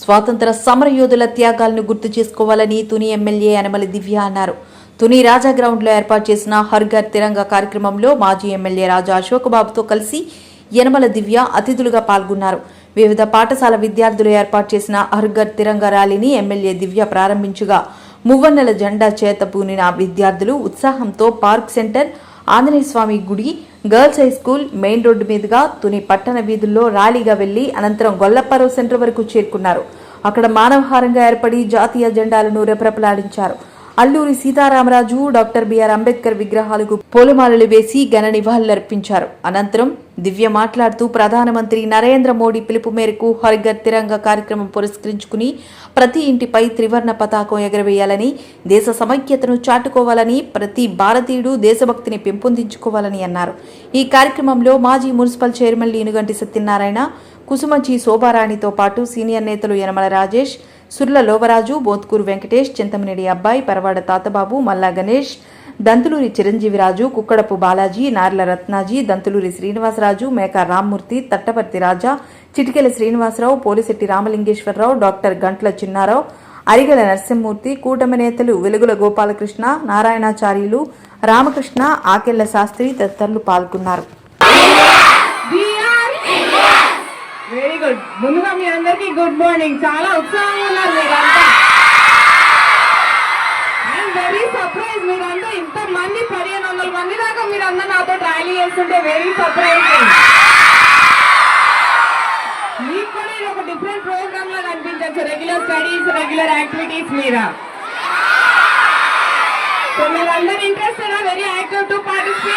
స్వాతంత్ర సమరయోధుల త్యాగాలను గుర్తు చేసుకోవాలని తుని ఎమ్మెల్యే యనమల దివ్య అన్నారు. తుని రాజా గ్రౌండ్లో ఏర్పాటు చేసిన హర్ఘర్ తిరంగా కార్యక్రమంలో మాజీ ఎమ్మెల్యే రాజా అశోక్ బాబుతో కలిసి యనమల దివ్య అతిథులుగా పాల్గొన్నారు. వివిధ పాఠశాల విద్యార్థులు ఏర్పాటు చేసిన హర్ఘర్ తిరంగ ర్యాలీని ఎమ్మెల్యే దివ్య ప్రారంభించగా మువ్వన్నెల జెండా చేత పూనిన విద్యార్థులు ఉత్సాహంతో పార్క్ సెంటర్ ఆంజనేయ స్వామి గుడి girls high school main road మీదుగా తుని పట్టణ వీధుల్లో ర్యాలీగా వెళ్ళి అనంతరం గొల్లపర్వ సెంటర్ వరకు చేరుకున్నారు. అక్కడ మానవహారంగా ఏర్పడి జాతీయ జెండాలను రెపరెపలాడించారు. అల్లూరి సీతారామరాజు డాక్టర్ బిఆర్ అంబేద్కర్ విగ్రహాలకు పూలమాలలు వేసి ఘన నివాళులర్పించారు అనంతరం దివ్య మాట్లాడుతూ ప్రధానమంత్రి నరేంద్ర మోడీ పిలుపు మేరకు హరిగర్ తిరంగ కార్యక్రమం పురస్కరించుకుని ప్రతి ఇంటిపై త్రివర్ణ పతాకం ఎగరవేయాలని దేశ సమైక్యతను చాటుకోవాలని ప్రతి భారతీయుడు దేశభక్తిని పెంపొందించుకోవాలని అన్నారు. ఈ కార్యక్రమంలో మాజీ మున్సిపల్ చైర్మన్ లీనుగంటి సత్యనారాయణ కుసుమచి శోభారాణితో పాటు సీనియర్ నేతలు యనమల రాజేష్ సుర్ల లోవరాజు బోత్కూరు వెంకటేష్ చింతమనేడి అబ్బాయి పరవాడ తాతబాబు మల్లా గణేష్ దంతులూరి చిరంజీవిరాజు కుక్కడపు బాలాజీ నార్ల రత్నాజీ దంతులూరి శ్రీనివాసరాజు మేక రామ్మూర్తి తట్టపర్తి రాజా చిటికెల శ్రీనివాసరావు పోలిశెట్టి రామలింగేశ్వరరావు డాక్టర్ గంట్ల చిన్నారావు అరిగల నరసింహమూర్తి కూటమి నేతలు వెలుగుల గోపాలకృష్ణ నారాయణాచార్యులు రామకృష్ణ ఆకెళ్ళ శాస్త్రి తదితరులు పాల్గొన్నారు. గుడ్. ముందుగా మీ అందరికి గుడ్ మార్నింగ్. చాలా ఉత్సాహంగా ఉన్నారు మీరంతా. ఐఎమ్ వెరీ సర్ప్రైజ్ మీరంతా ఇంత మంది పదిహేను వందల మంది దాకా మీరందరూ నాతో ర్యాలీ చేస్తుంటే వెరీ సర్ప్రైజ్ మీకు కూడా ఇది ఒక డిఫరెంట్ ప్రోగ్రామ్ లాగా కనిపించచ్చు రెగ్యులర్ స్టడీస్ రెగ్యులర్ యాక్టివిటీస్ మీద. సో మీరందరూ interest very active to participate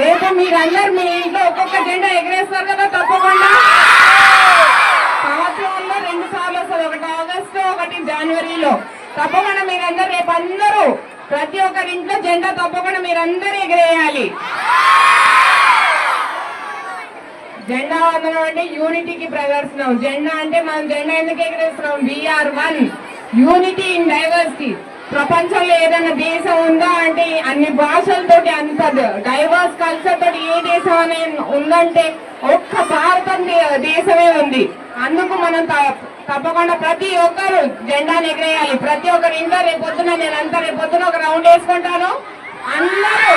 రేపు మీరందరు మీ ఇంట్లో ఒక్కొక్క జెండా ఎగరేస్తారు కదా తప్పకుండా. సంవత్సరంలో రెండు సార్లు వస్తుంది. ఒకటి ఆగస్టు ఒకటి జనవరిలో. తప్పకుండా మీరందరూ రేపు అందరూ ప్రతి ఒక్కరి ఇంట్లో జెండా తప్పకుండా మీరందరూ ఎగరేయాలి. జెండా వందనం అంటే యూనిటీకి ప్రదర్శనం. జెండా అంటే మనం జెండా ఎందుకు ఎగరేస్తున్నాం? బీఆర్ వన్ యూనిటీ ఇన్ డైవర్సిటీ ప్రపంచంలో ఏదైనా దేశం ఉందా అంటే అన్ని భాషలతోటి అంత డైవర్స్ కల్చర్ తోటి ఏ దేశం అనే ఉందంటే ఒక్క భారత దేశమే ఉంది. అందుకు మనం తప్పకుండా ప్రతి ఒక్కరు జెండాను ఎగరేయాలి. ప్రతి ఒక్కరు ఇంట్లో రేపు పొద్దున నేను అంతా రేపు పొద్దున ఒక రౌండ్ వేసుకుంటాను. అందరూ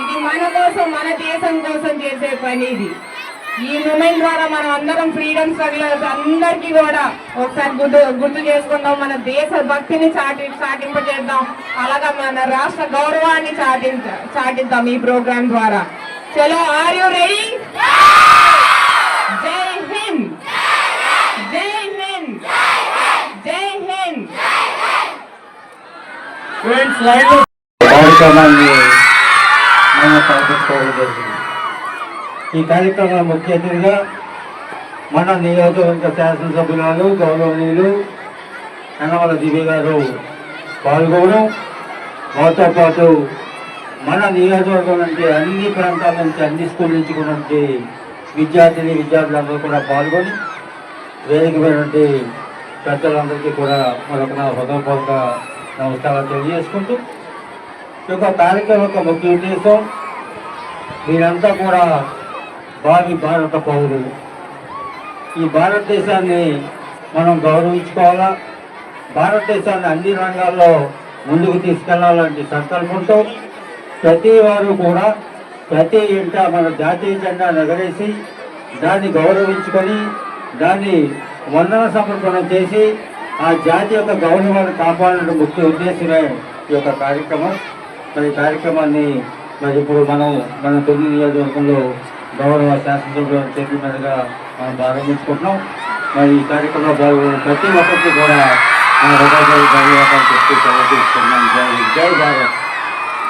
ఇది మన కోసం మన దేశం కోసం చేసే పని ఇది. ఈ మూమెంట్ ద్వారా మనం అందరం ఫ్రీడమ్ స్ట్రగులర్స్ అందరికీ కూడా ఒకసారి గుర్తు గుర్తు చేసుకుందాం. మన దేశ భక్తిని చాటి చాటింపజేద్దాం. అలాగా మన రాష్ట్ర గౌరవాన్ని చాటించ చాటిద్దాం ఈ ప్రోగ్రామ్ ద్వారా. చలో ఆర్ యు రెడీ జై హింద్. జై హింద్. జై హింద్. ఫ్రెండ్స్ కార్యక్రమాన్ని సాధించుకోవడం జరిగింది. ఈ కార్యక్రమం ముఖ్య అతిథిగా మన నియోజకవర్గ శాసనసభ్యురాలు గౌరవనీయులు కనవల దివ్య గారు పాల్గొనడం వారితో పాటు మన నియోజకవర్గం నుంచి అన్ని ప్రాంతాల నుంచి అన్ని స్కూల్ నుంచి ఉన్నటువంటి విద్యార్థిని విద్యార్థులందరూ కూడా పాల్గొని వేదికమైనటువంటి పెద్దలందరికీ కూడా మరొక నా హృదయపూర్వక నమస్కారాలు తెలియజేసుకుంటూ ఈ యొక్క కార్యక్రమం యొక్క ముఖ్య ఉద్దేశం మీరంతా కూడా భావి భారత పౌరులు. ఈ భారతదేశాన్ని మనం గౌరవించుకోవాలా? భారతదేశాన్ని అన్ని రంగాల్లో ముందుకు తీసుకెళ్ళాలంటే సంకల్పంతో ప్రతి వారు కూడా ప్రతి ఇంట మన జాతీయ జెండా ఎగరేసి దాన్ని గౌరవించుకొని దాన్ని వందన సమర్పణ చేసి ఆ జాతి యొక్క గౌరవాన్ని కాపాడడం ముఖ్య ఉద్దేశమే ఈ యొక్క కార్యక్రమం. మరి ఈ కార్యక్రమాన్ని మరి ఇప్పుడు మనం మన తొమ్మిది నియోజకవర్గంలో గౌరవ శాసనసభ్యుల చేతుల మీదుగా మనం ప్రారంభించుకుంటున్నాం. మరి ఈ కార్యక్రమంలో పాల్గొన్న ప్రతి ఒక్కరికి కూడా మన రకాల ధన్యవాదాలు సెలవు తీసుకున్నాను జై జై భారత్.